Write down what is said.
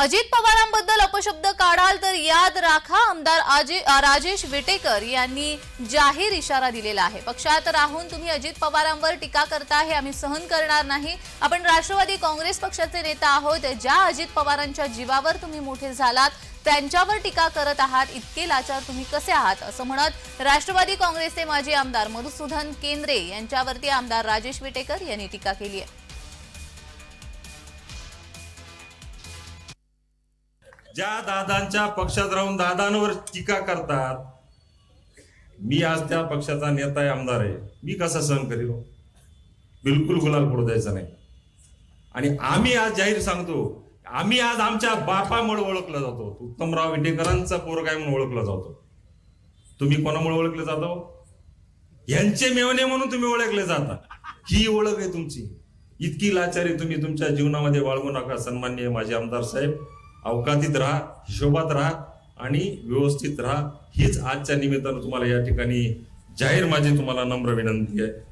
अजित पवारांबद्दल अपशब्द काढाल तर याद राखा. आमदार राजेश विटेकर यांनी जाहीर इशारा दिलेला आहे. पक्षात राहून तुम्ही अजित पवारांवर टीका करता हे आम्ही सहन करणार नाही. आपण राष्ट्रवादी काँग्रेस पक्षाचे नेता आहोत. ज्या अजित पवारांच्या जीवावर तुम्ही मोठे झालात त्यांच्यावर टीका करत आहात इतके लाचार तुम्ही कसे आहात? असं म्हणत राष्ट्रवादी काँग्रेसचे माजी आमदार मधुसूदन केंद्रे यांच्यावरती आमदार राजेश विटेकर यांनी टीका केली आहे. ज्या दादांच्या पक्षात राहून दादांवर टीका करतात मी आज त्या पक्षाचा नेता आहे आमदार आहे. मी कसा सहन करील? बिलकुल गुलाल पडू द्यायचा नाही. आणि आम्ही आज जाहीर सांगतो आम्ही आज आमच्या बापामुळे ओळखला जातो. उत्तमराव विटेकरांचा पोरगाय म्हणून ओळखला जातो. तुम्ही कोणामुळे ओळखले जातो? यांचे मेवणे म्हणून तुम्ही ओळखले जाता. ही ओळख आहे तुमची. इतकी लाचारी तुम्ही तुमच्या जीवनामध्ये बाळगू नका सन्मान्य माझे आमदार साहेब. अवकातीत राहा हिशोबात राहा आणि व्यवस्थित राहा. हीच आजच्या निमित्तानं तुम्हाला या ठिकाणी जाहीर माझी तुम्हाला नम्र विनंती आहे.